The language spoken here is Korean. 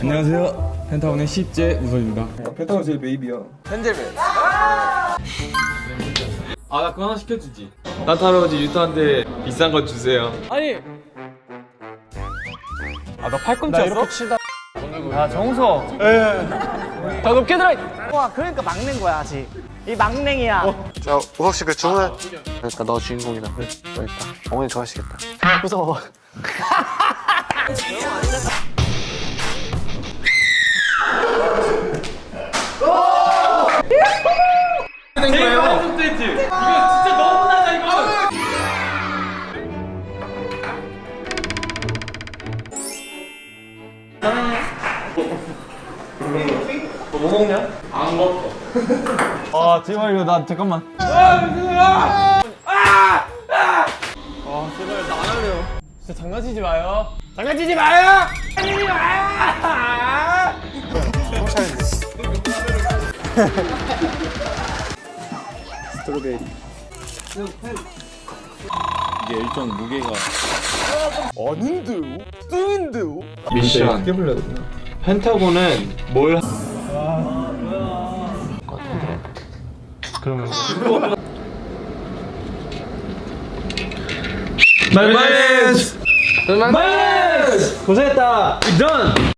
안녕하세요. 펜타곤의 10제 우선입니다. 펜타곤 제일 베이비야. 아, 나 그거 하나 시켜주지. 할아버지 유토한테 비싼 거 주세요. 아니. 아, 너 팔꿈치였어? 이렇게 치다. 야, 정서. 더 높게 들어. 와 그러니까 막낸 거야 아직 이 막냉이야 자, 우석 씨그 주문. 그러니까 너 주인공이다. 그러니까 어머니 좋아하시겠다. 무서워. 아 제발 이거 나 잠깐만. 진짜 장난치지 마요. 장난치지 마요. 장난치지 마요. 이게 일정 무게가 미션. 펜타곤은 뭘 마이너스. 마이너스. 고생했다. done.